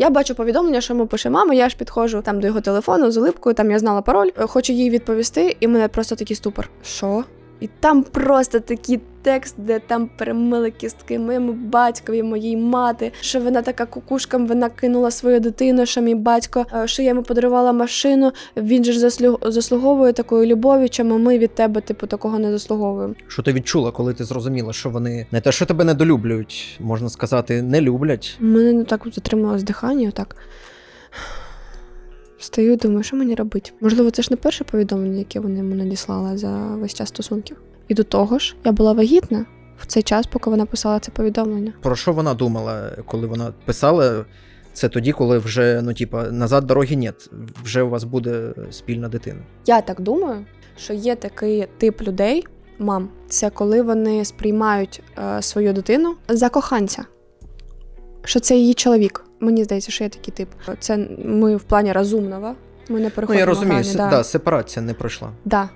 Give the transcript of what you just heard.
Я бачу повідомлення, що йому пише мама. Я ж підходжу там до його телефону з улипкою. Там я знала пароль, е, хочу їй відповісти, і мене просто такий ступор. Що? І там просто такий текст, де там перемили кістки моєму батькові, моїй мати, що вона така кукушка, вона кинула свою дитину, що мій батько, е, що я йому подарувала машину. Він же ж заслуговує такої любові, чому ми від тебе, типу, такого не заслуговуємо. Що ти відчула, коли ти зрозуміла, що вони не те, що тебе недолюблюють, можна сказати, не люблять. Мене не так затрималось дихання, отак. Стою, думаю, що мені робити? Можливо, це ж не перше повідомлення, яке вони йому надіслали за весь час стосунків. І до того ж, я була вагітна в цей час, поки вона писала це повідомлення. Про що вона думала, коли вона писала це тоді, коли вже ну типа назад дороги нет, вже у вас буде спільна дитина. Я так думаю, що є такий тип людей, мам, це коли вони сприймають е, свою дитину за коханця. Що це її чоловік. Мені здається, що є такий тип. Це ми в плані розумного. Ми не Ну я розумію, грані, да. да, сепарація не пройшла. Да.